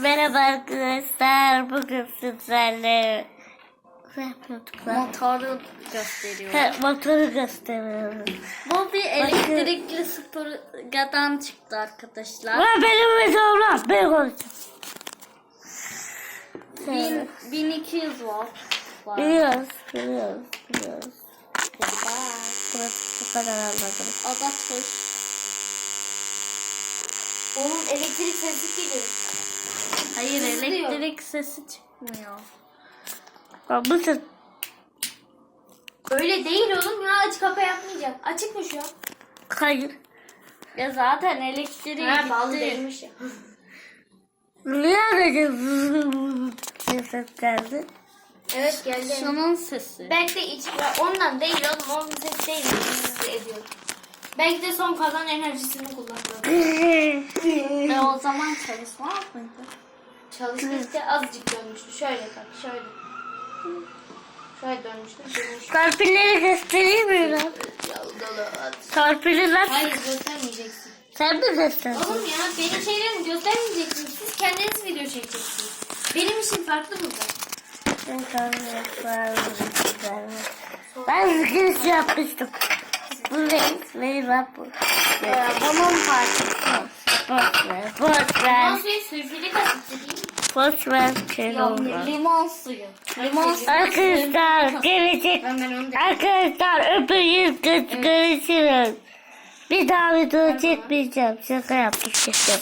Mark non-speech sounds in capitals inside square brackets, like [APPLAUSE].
Merhaba arkadaşlar. Bugün sizlerle? Motoru gösteriyor. Ha, motoru gösteriyoruz. Bu bir elektrikli süpürgeden çıktı arkadaşlar. Lan benim videom Ben konuşacağım. Bin, 1200 watt var. Biliyoruz, biliyoruz, biliyoruz. Burası bu kadar anladım. Da tuş. Oğlum elektrik sesi geliyor. Hayır Sızlıyor. elektrik sesi çıkmıyor. Bak bu ses Öyle değil oğlum ya aç kapa yapmayacağım. Açık mı şu an? hayır. Ya zaten elektriği Ha bağlı gitti. değilmiş ya. Niye öyle bir ses geldi? Evet geldi. Şunun sesi. Belki de iç ondan değil oğlum onun sesi değil. Sesi ediyor. Belki de son kalan enerjisini kullandı. Ve [LAUGHS] o zaman çalışmaz mıydı? Çalıştı işte azıcık dönmüştü. Şöyle bak şöyle. Şöyle dönmüştü. Dönmüştü. Torpilleri göstereyim mi lan? Torpili nasıl? Hayır göstermeyeceksin. Sen mi gösterdin? Oğlum ya benim şeylerimi göstermeyeceksiniz. Siz kendiniz video çekeceksiniz. Benim işim farklı burada. Ben giriş yapmıştım. Bu ne? Ne lan bu? Ee, bunun parçası. Boş ver, ver. Nasıl sülfürik asit değil mi? Şey Ya, olmaz. limon suyu. Limon suyu. Arkadaşlar gelecek. Ben ben onu da... Arkadaşlar öpüyoruz. Görüşürüz. Bir daha video çekmeyeceğim. Şaka yaptık. Şaka.